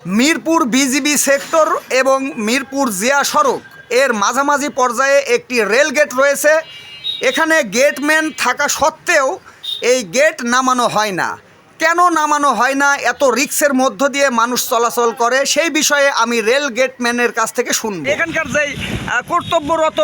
Mirpur BGB sector এবং মিরপুর জিয়া সড়ক। এর মাঝামাঝি পর্যায়ে একটি রেল গেট রয়েছে। এখানে গেটম্যান থাকা সত্ত্বেও এই গেট নামানো হয় না। কেন নামানো হয় না? এত রিক্সের মধ্য দিয়ে মানুষ চলাচল করে? সেই বিষয়ে আমি রেল গেটম্যানের কাছ থেকে শুনব। এখানকার যে কর্তব্যরত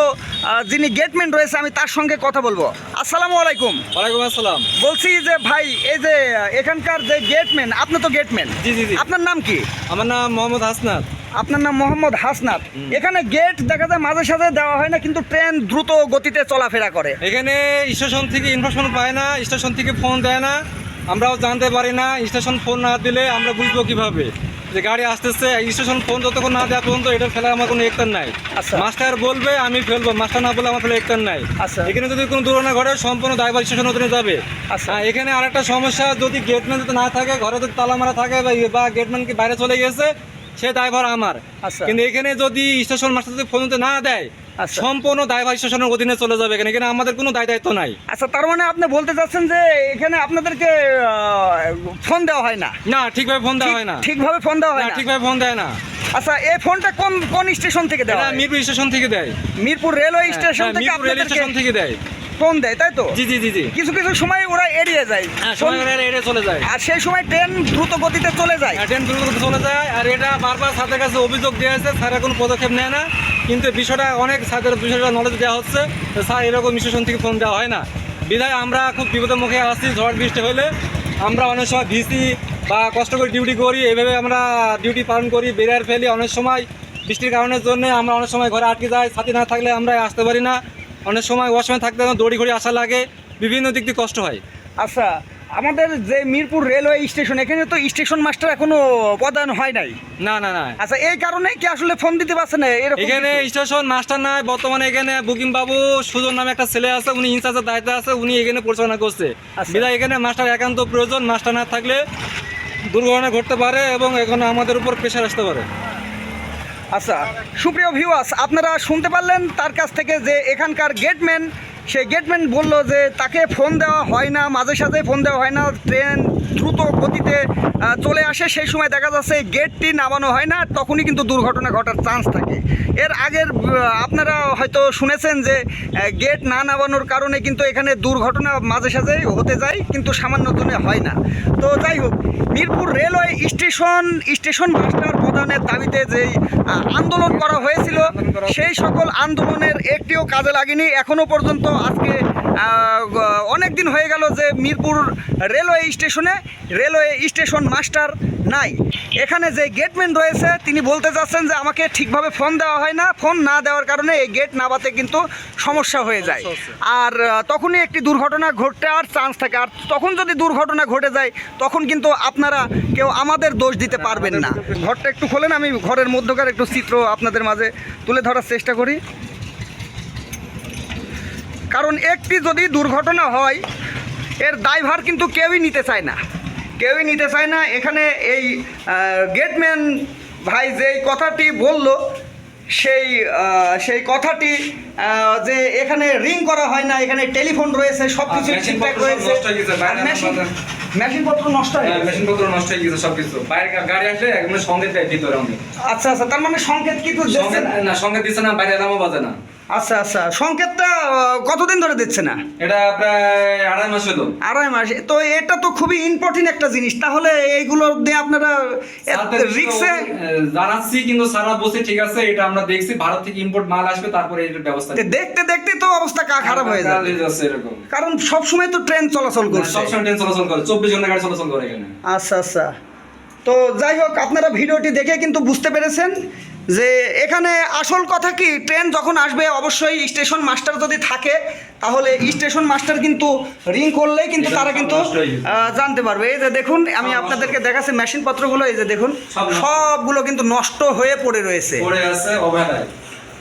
যিনি গেটম্যান রয়েছে আমি তার সঙ্গে কথা বলব। আসসালামু আলাইকুম। ওয়ালাইকুম আসসালাম। বলছি যে ভাই এই যে এখানকার যে গেটম্যান আপনি তো গেটম্যান। জি, জি, জি। আপনার নাম কি? আমার নাম মোহাম্মদ হাসনাত। আপনার নাম মোহাম্মদ হাসনাত। এখানে গেট দেখা যায় মাঝে সাঝে দেওয়া হয় না কিন্তু ট্রেন দ্রুত গতিতে চলাফেরা করে। এখানে স্টেশন থেকে ইনফরমেশন পায় না স্টেশন থেকে ফোন দেয় না। আমরাও জানতে পারি না স্টেশন ফোন না দিলে আমরা বুঝব কীভাবে? যে গাড়ি আসতেছে স্টেশন ফোন যতক্ষণ না দেওয়া পর্যন্ত এটা ফেলার আমার কোনো একটার নাই। আচ্ছা। মাস্টার বলবে আমি ফেলব মাস্টার না বলে আমার ফেলে একটার নাই। আচ্ছা। এখানে যদি কোনো দুর্ঘটনা ঘটে সম্পূর্ণ ড্রাইভার স্টেশন অধীনে যাবে। আর হ্যাঁ, এখানে আরেকটা সমস্যা যদি গেটম্যান যদি না থাকে ঘরে যদি তালা মারা থাকে বা বা গেটম্যান কি বাইরে চলে গেছে সে দায়ভার আমার। আচ্ছা। কিন্তু এখানে যদি স্টেশন মাস্টার যদি ফোন না দেয় আচ্ছা। সম্পূর্ণ দায়ভার স্টেশনের অধীনে চলে যাবে এখানে। এখানে আমাদের কোনো দায় দায়িত্ব নাই। আচ্ছা তার মানে আপনি বলতে চাচ্ছেন যে এখানে আপনাদেরকে ফোন দেওয়া হয় না? না ঠিকভাবে ফোন দেওয়া হয় না। ঠিক- ঠিকভাবে ফোন দেওয়া হয় না ঠিকভাবে ফোন দেয় না। আচ্ছা এই ফোনটা কোন কোন স্টেশন থেকে দেয় মিরপুর স্টেশন থেকে দেয়। মিরপুর রেলওয়ে স্টেশন হ্যাঁ, থেকে মিরপুর রেল স্টেশন থেকে দেয়। ফোন দেয় তাই তো? জি জি জি জি। কিছু কিছু সময় ওরা এড়িয়ে যায়। হ্যাঁ সময় করে এটা চলে যায়। আর সেই সময় ট্রেন দ্রুত গতিতে চলে যায়। ট্রেন দ্রুত গতিতে চলে যায় আর এটা বারবার স্যারের কাছে অভিযোগ দেওয়া হয়েছে স্যারের কোনো পদক্ষেপ নেয় না। কিন্তু বিষয়টা অনেক স্যারের বিষয়টা নলেজ দেওয়া হচ্ছে স্যার এরকম স্টেশন থেকে ফোন দেওয়া হয় না। বিধায় আমরা খুব বিপদের মুখে আসছি ঝড় বৃষ্টি হলে। আমরা অনেক সময় ভিসি বা কষ্ট করে ডিউটি করি এভাবে আমরা ডিউটি পালন করি বেরিয়ার ফেলি অনেক সময়। বৃষ্টির কারণের জন্য আমরা অনেক সময় ঘরে আটকে যাই ছাতি না থাকলে আমরা আসতে পারি না। অনেক সময় অসময় থাকতে দড়ি ঘড়ি আসা লাগে বিভিন্ন দিক দিয়ে কষ্ট হয়। আচ্ছা আমাদের যে মিরপুর রেলওয়ে স্টেশন এখানে তো স্টেশন মাস্টার এখনও পদায়ন হয় নাই। না না না। আচ্ছা এই কারণে কি আসলে ফোন দিতে পারছে না এরকম এখানে স্টেশন মাস্টার নাই বর্তমানে এখানে বুকিং বাবু সুজন নামে একটা ছেলে আছে উনি ইনচার্জের দায়িত্বে আছে উনি এখানে পরিচালনা করছে। আচ্ছা। বিধায় এখানে মাস্টার একান্ত প্রয়োজন মাস্টার না থাকলে দুর্ঘটনা ঘটতে পারে এবং এখন আমাদের উপর প্রেশার আসতে পারে। আচ্ছা সুপ্রিয় ভিউয়ার্স আপনারা শুনতে পারলেন তার কাছ থেকে যে এখানকার গেটম্যান সেই গেটম্যান বলল যে তাকে ফোন দেওয়া হয় না, মাঝে সাঝে ফোন দেওয়া হয় না ট্রেন দ্রুত গতিতে চলে আসে। সেই সময় দেখা যাচ্ছে এই গেটটি নামানো হয় না, তখনই কিন্তু দুর্ঘটনা ঘটার চান্স থাকে। এর আগের আপনারা হয়তো শুনেছেন যে গেট না নামানোর কারণে কিন্তু এখানে দুর্ঘটনা মাঝে সাঝে হতে যায়, কিন্তু সামান্য জনে হয় না। তো যাই হোক, Mirpur railway station station master প্রদানের দাবিতে যেই আন্দোলন করা হয়েছিল, সেই সকল আন্দোলনের একটিও কাজে লাগেনি। এখনও পর্যন্ত আজকে অনেক দিন হয়ে গেল যে মিরপুর রেলওয়ে স্টেশনে, রেলওয়ে স্টেশন মাস্টার নাই। এখানে যে গেটম্যান রয়েছে, তিনি বলতে চাচ্ছেন যে আমাকে ঠিকভাবে ফোন দেওয়া হয় না। ফোন না দেওয়ার কারণে এই গেট নামাতে কিন্তু সমস্যা হয়ে যায়। আর তখনই একটি দুর্ঘটনা ঘটতে আর চান্স থাকে। আর তখন যদি দুর্ঘটনা ঘটে যায়, তখন কিন্তু আপনারা কেউ আমাদের দোষ দিতে পারবেন না। ঘরটা একটু খোলেন, আমি ঘরের মধ্যকার একটু চিত্র আপনাদের মাঝে তুলে ধরার চেষ্টা করি। কারণ একটি যদি দুর্ঘটনা হয়, এর দায়ভার কিন্তু কেউই নিতে চায় না। কেউই নিতে চায় না। এখানে এই গেটম্যান ভাই যেই কথাটি বলল, সেই সেই কথাটি যে এখানে রিং করা হয় না এখানে টেলিফোন রয়েছে সব কিছু ঠিকঠাক রয়েছে। হয়ে গেছে, বাইরে মেশিন আমাদের- মেশিনপত্র নষ্ট হয়ে গেছে। মেশিনপত্র নষ্ট হয়ে গেছে সবকিছু। বাইরে গাড়ি আসলে একদম সঙ্গে দেয় ভিতরে আমাদের আচ্ছা আচ্ছা তার মানে সংকেত কিন্তু না সঙ্গে দিচ্ছে না বাইরে এলামও বাজে না। আচ্ছা আচ্ছা সংকেতটা কতদিন ধরে দিচ্ছে না? এটা প্রায় আড়াই মাস হলো। আড়াই মাস। তো এটা তো খুবই ইম্পর্টেন্ট একটা জিনিস। তাহলে এইগুলো দিয়ে আপনারা রিক্সে জানাচ্ছি কিন্তু সারা বসে ঠিক আছে এটা আমরা দেখছি ভারত থেকে ইম্পোর্ট মাল আসবে তারপরে এটার ব্যবস্থা দেখতে দেখতে তো অবস্থা কা- খারাপ হয়ে যায় কারণ সব সময় তো ট্রেন চলাচল করছে। সবসময় ট্রেন চলাচল করে। চব্বিশ ঘণ্টা গাড়ি চলাচল করে এখানে। আচ্ছা আচ্ছা। তো যাই হোক আপনারা ভিডিওটি দেখে কিন্তু বুঝতে পেরেছেন যে এখানে আসল কথা কি ট্রেন যখন আসবে অবশ্যই স্টেশন মাস্টার যদি থাকে তাহলে স্টেশন মাস্টার কিন্তু রিং করলেই কিন্তু তারা কিন্তু হয়ে জানতে পারবে। এই যে দেখুন আমি আপনাদেরকে দেখাচ্ছি মেশিন পত্রগুলো। এই যে দেখুন সবগুলো কিন্তু নষ্ট হয়ে পড়ে রয়েছে। পড়ে আছে অবহেলায়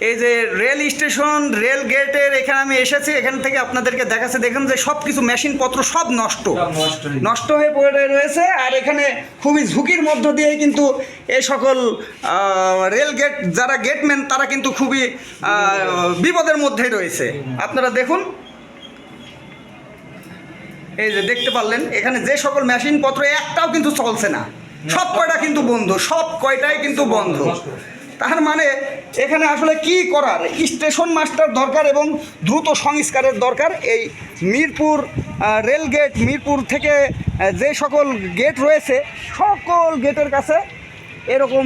এই যে রেল স্টেশন রেল গেটের এখানে আমি এসেছি এখান থেকে আপনাদেরকে দেখাচ্ছি। দেখুন যে সব কিছু মেশিনপত্র সব নষ্ট। নষ্ট হয়ে পড়ে রয়েছে আর এখানে খুবই ঝুঁকির মধ্য দিয়ে কিন্তু এই সকল রেল গেট যারা গেটম্যান তারা কিন্তু খুবই বিপদের মধ্যেই রয়েছে। আপনারা দেখুন। এই যে দেখতে পারলেন এখানে যে সকল মেশিনপত্র একটাও কিন্তু চলছে না। সব কয়টা কিন্তু বন্ধ সব কয়টাই কিন্তু বন্ধ। তার মানে এখানে আসলে কি করার? স্টেশন মাস্টার দরকার এবং দ্রুত সংস্কারের দরকার। এই মিরপুর আহ, রেল গেট মিরপুর থেকে যে সকল গেট রয়েছে সকল গেটের কাছে এরকম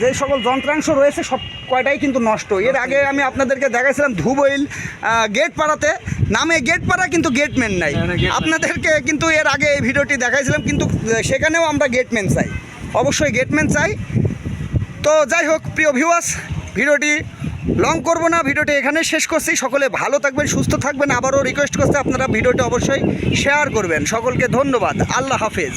যে সকল যন্ত্রাংশ রয়েছে সব কয়টাই কিন্তু নষ্ট। এর আগে আমি আপনাদেরকে দেখাইছিলাম ধুবইল গেট পাড়াতে। নামে গেট পাড়া কিন্তু গেটম্যান নাই। আপনাদেরকে কিন্তু এর আগে এই ভিডিওটি দেখাইছিলাম কিন্তু সেখানেও আমরা গেটম্যান চাই। অবশ্যই গেটম্যান চাই। তো যাই হোক প্রিয় ভিউয়ার্স ভিডিওটি লং করব না, ভিডিওটি এখানে শেষ করছি। সকলে ভালো থাকবেন, সুস্থ থাকবেন। আবারও রিকোয়েস্ট করতে আপনারা ভিডিওটি অবশ্যই শেয়ার করবেন। সকলকে ধন্যবাদ। আল্লাহ হাফেজ।